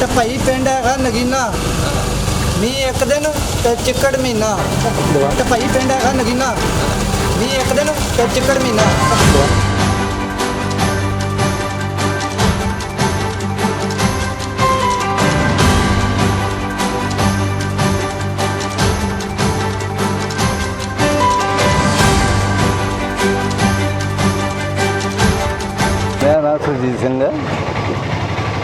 ਤੇ ਭਾਈ ਪਿੰਡ ਹੈਗਾ ਨਗੀਨਾ। ਮੀਂਹ ਇੱਕ ਦਿਨ ਤੇ ਚਿੱਕੜ ਮਹੀਨਾ। ਤੇ ਭਾਈ ਪਿੰਡ ਹੈਗਾ ਨਗੀਨਾ। ਮੀਂਹ ਇੱਕ ਦਿਨ ਤੇ ਚਿੱਕੜ ਮਹੀਨਾ। ਮੇਰਾ ਨਾਮ ਸੁਰਜੀਤ ਸਿੰਘ ਹੈ।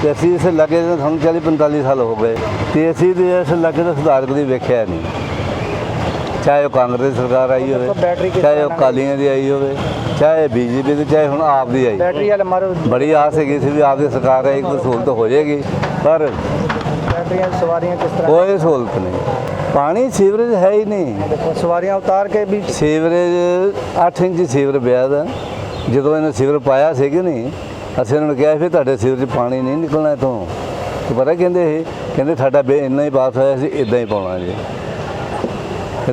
ਤੇ ਅਸੀਂ ਇਸ ਇਲਾਕੇ ਦੇ ਸਾਨੂੰ 40 45 ਸਾਲ ਹੋ ਗਏ। ਤੇ ਅਸੀਂ ਤੇ ਇਸ ਇਲਾਕੇ ਦਾ ਸੁਧਾਰ ਕਦੀ ਵੇਖਿਆ ਨਹੀਂ। ਚਾਹੇ ਉਹ ਕਾਂਗਰਸ ਦੀ ਸਰਕਾਰ ਆਈ ਹੋਵੇ ਚਾਹੇ ਉਹ ਕਾਲੀਆਂ ਦੀ ਆਈ ਹੋਵੇ ਚਾਹੇ ਬੀਜੇਪੀ ਦੀ ਚਾਹੇ ਹੁਣ ਆਪ ਦੀ ਆਈ। ਬੈਟਰੀ ਵਾਲੇ ਮਾਰੋ। ਬੜੀ ਆਸ ਹੈਗੀ ਸੀ ਵੀ ਆਪ ਦੀ ਸਰਕਾਰ ਆਈ ਕੋਈ ਸਹੂਲਤ ਹੋ ਜਾਏਗੀ ਪਰ ਬੈਟਰੀਆਂ ਸਵਾਰੀਆਂ ਕਿਸ ਕੋਈ ਸਹੂਲਤ ਨਹੀਂ। ਪਾਣੀ ਸੀਵਰੇਜ ਹੈ ਹੀ ਨਹੀਂ। ਤਰ੍ਹਾਂ ਸਵਾਰੀਆਂ ਉਤਾਰ ਕੇ ਵੀ ਸੀਵਰੇਜ 8 ਇੰਚ ਸੀਵਰ ਪਿਆ ਦਾ ਜਦੋਂ ਇਹਨੇ ਸੀਵਰ ਪਾਇਆ ਸੀ ਕਿ ਨਹੀਂ ਅਸੀਂ ਉਹਨਾਂ ਨੂੰ ਕਿਹਾ ਫਿਰ ਤੁਹਾਡੇ ਸੀਵਰ 'ਚ ਪਾਣੀ ਨਹੀਂ ਨਿਕਲਣਾ ਇਥੋਂ। ਤੇ ਪਤਾ ਕਹਿੰਦੇ ਇਹ? ਕਹਿੰਦੇ ਸਾਡਾ ਬੇ ਇੰਨਾ ਹੀ ਪਾਸ ਹੋਇਆ ਸੀ ਇਦਾਂ ਹੀ ਪਾਉਣਾ ਜੀ।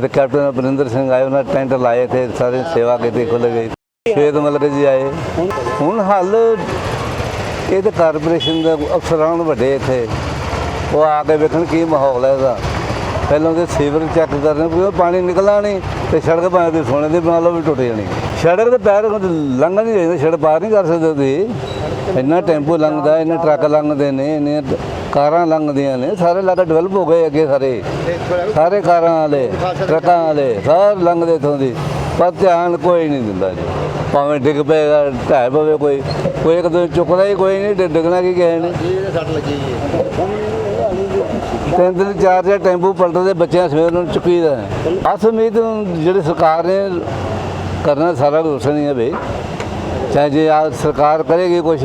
ਤੇ ਕੈਪਟਨ ਅਪਰਿੰਦਰ ਸਿੰਘ ਆਏ, ਉਹਨਾਂ ਟੈਂਟ ਲਾਏ ਤੇ ਸਾਰੇ ਸੇਵਾ ਕੀਤੀ ਖੁੱਲ ਗਈ ਸ਼ੇਤ ਮਲਕ ਜੀ ਆਏ। ਹੁਣ ਹੱਲ, ਇਹ ਤੇ ਕਾਰਪੋਰੇਸ਼ਨ ਦੇ ਅਫਸਰਾਂ ਵੱਡੇ ਇੱਥੇ। ਉਹ ਆ ਕੇ ਵੇਖਣ ਕੀ ਮਾਹੌਲ ਹੈ ਇਹਦਾ। ਪਹਿਲਾਂ ਤੇ ਸੀਵਰ ਚੈੱਕ ਕਰਨੇ ਕੋਈ ਪਾਣੀ ਨਿਕਲਣਾ ਨਹੀਂ ਤੇ ਸੜਕ ਭਾਵੇਂ ਤੇ ਸੋਨੇ ਦੀ ਬਣਾ ਲਓ ਵੀ ਟੁੱਟ ਜਾਣੀ। ਸੜਕ ਤੇ ਪੈਰ ਲੰਘ ਨਹੀਂ ਜਾਂਦੇ ਸੜਕ ਪਾਰ ਨਹੀਂ ਕਰ ਸਕਦੇ ਤੁਸੀਂ। ਇੰਨਾ ਟੈਂਪੋ ਲੰਘਦਾ, ਇੰਨੇ ਟਰੱਕ ਲੰਘਦੇ ਨੇ ਇੰਨੇ ਕਾਰਾਂ ਲੰਘਦੀਆਂ ਨੇ, ਸਾਰੇ ਇਲਾਕੇ ਡਿਵੈਲਪ ਹੋ ਗਏ ਅੱਗੇ ਸਾਰੇ। ਸਾਰੇ ਕਾਰਾਂ ਵਾਲੇ, ਟਰੱਕਾਂ ਵਾਲੇ, ਸਾਰੇ ਲੰਘਦੇ ਇੱਥੋਂ ਦੀ। ਪਰ ਧਿਆਨ ਕੋਈ ਨਹੀਂ ਦਿੰਦਾ ਜੀ। ਭਾਵੇਂ ਡਿੱਗ ਪਏਗਾ ਢਹਿ ਪਵੇ ਕੋਈ। ਕੋਈ ਇੱਕ ਦੋ ਚੁੱਕਦਾ ਹੀ ਕੋਈ ਨਹੀਂ ਡਿੱਗਣਾ ਕੀ ਕਿਸੇ ਨੇ। ਤਿੰਨ ਤਿੰਨ ਚਾਰ ਚਾਰ ਟੈਂਪੂ ਪਲਟਦੇ ਬੱਚਿਆਂ ਸਵੇਰ ਨੂੰ ਚੁੱਕੀਦਾ ਅਸ ਉਮੀਦ ਜਿਹੜੀ ਸਰਕਾਰ ਨੇ ਕਰਨਾ ਸਾਰਾ ਕੁਛ ਨਹੀਂ ਹੈ ਬਈ। ਚਾਹੇ ਜੇ ਆ ਸਰਕਾਰ ਕਰੇਗੀ ਕੁਝ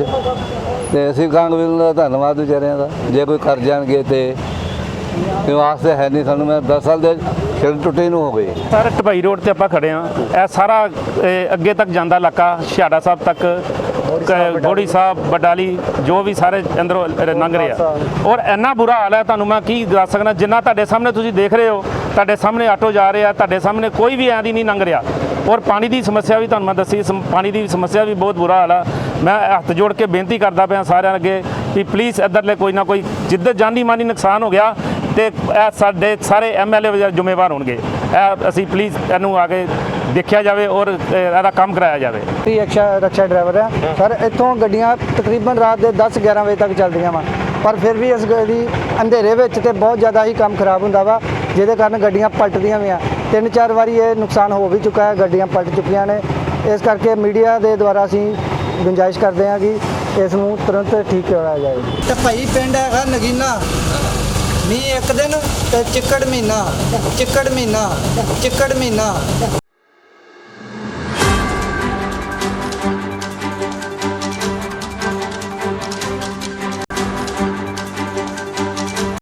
ਤੇ ਅਸੀਂ ਕਾਂਗਰਸ ਦਾ ਧੰਨਵਾਦ ਵਿਚਾਰਿਆਂ ਦਾ। ਜੇ ਕੋਈ ਕਰ ਜਾਣਗੇ ਤੇ ਤੇ ਵਾਸਤੇ ਹੈ ਨਹੀਂ ਸਾਨੂੰ, ਮੈਂ 10 ਸਾਲ ਦੇ ਸਿਰ ਟੁੱਟੇ ਨੂੰ ਹੋ ਗਏ। ਸਰ ਢਪਈ ਰੋਡ ਤੇ ਆਪਾਂ ਖੜੇ ਆ ਇਹ ਸਾਰਾ, ਇਹ ਅੱਗੇ ਤੱਕ ਜਾਂਦਾ ਇਲਾਕਾ ਛਿਆੜਾ ਸਾਹਿਬ ਤੱਕ ਗੋੜੀ ਸਾਹਿਬ, ਬਡਾਲੀ, ਜੋ ਵੀ ਸਾਰੇ ਅੰਦਰੋਂ ਲੰਘ ਰਹੇ ਆ। ਔਰ ਇੰਨਾ ਬੁਰਾ ਹਾਲ ਹੈ ਤੁਹਾਨੂੰ ਮੈਂ ਕੀ ਦੱਸ ਸਕਦਾ, ਜਿੰਨਾ ਤੁਹਾਡੇ ਸਾਹਮਣੇ ਤੁਸੀਂ ਦੇਖ ਰਹੇ ਹੋ, ਤੁਹਾਡੇ ਸਾਹਮਣੇ ਆਟੋ ਜਾ ਰਿਹਾ, ਤੁਹਾਡੇ ਸਾਹਮਣੇ ਕੋਈ ਵੀ ਐਂ ਦੀ ਨਹੀਂ ਲੰਘ ਰਿਹਾ। ਔਰ ਪਾਣੀ ਦੀ ਸਮੱਸਿਆ ਵੀ ਤੁਹਾਨੂੰ ਮੈਂ ਦੱਸੀ, ਸਮ- ਪਾਣੀ ਦੀ ਸਮੱਸਿਆ ਵੀ ਬਹੁਤ ਬੁਰਾ ਹਾਲ ਆ। ਮੈਂ ਹੱਥ ਜੋੜ ਕੇ ਬੇਨਤੀ ਕਰਦਾ ਪਿਆ ਸਾਰਿਆਂ ਅੱਗੇ ਵੀ ਪਲੀਜ਼ ਇੱਧਰਲੇ ਕੋਈ ਨਾ ਕੋਈ ਜਿੱਦਾਂ ਜਾਨੀ ਮਾਨੀ ਨੁਕਸਾਨ ਹੋ ਗਿਆ ਤੇ ਇਹ ਸਾਡੇ ਸਾਰੇ ਐਮਐਲਏ ਜ਼ਿੰਮੇਵਾਰ ਹੋਣਗੇ। ਇਹ ਅਸੀਂ ਪਲੀਜ਼ ਇਹਨੂੰ ਆ ਕੇ ਦੇਖਿਆ ਜਾਵੇ ਔਰ ਇਹ- ਇਹਦਾ ਕੰਮ ਕਰਾਇਆ ਜਾਵੇ। ਟੀ ਰਕਸ਼ਾ ਰਕਸ਼ਾ ਡਰਾਈਵਰ ਹੈ। ਸਰ ਇੱਥੋਂ ਗੱਡੀਆਂ ਤਕਰੀਬਨ ਰਾਤ ਦੇ 10 11 ਵਜੇ ਤੱਕ ਚੱਲਦੀਆਂ ਵਾ। ਪਰ ਫਿਰ ਵੀ ਇਸ ਗੱਡੀ ਅੰਧੇਰੇ ਵਿੱਚ ਤੇ ਬਹੁਤ ਜ਼ਿਆਦਾ ਹੀ ਕੰਮ ਖਰਾਬ ਹੁੰਦਾ ਵਾ ਜਿਹਦੇ ਕਾਰਨ ਗੱਡੀਆਂ ਪਲਟਦੀਆਂ ਵੀ ਆ ਤਿੰਨ ਚਾਰ ਵਾਰੀ ਇਹ ਨੁਕਸਾਨ ਹੋ ਵੀ ਚੁੱਕਾ ਹੈ ਗੱਡੀਆਂ ਪਲਟ ਚੁੱਕੀਆਂ ਨੇ। ਇਸ ਕਰਕੇ ਮੀਡੀਆ ਦੇ ਦੁਆਰਾ ਅਸੀਂ ਗੁੰਜਾਇਸ਼ ਕਰਦੇ ਹਾਂ ਕਿ ਇਸ ਨੂੰ ਤੁਰੰਤ ਠੀਕ ਕਰਾਇਆ ਜਾਏ। ਤੇ ਭਾਈ ਪਿੰਡ ਹੈਗਾ ਨਗੀਨਾ। ਮੀਂਹ ਇੱਕ ਦਿਨ ਤੇ ਚਿੱਕੜ ਮਹੀਨਾ ਚਿੱਕੜ ਮਹੀਨਾ ਚਿੱਕੜ ਮਹੀਨਾ।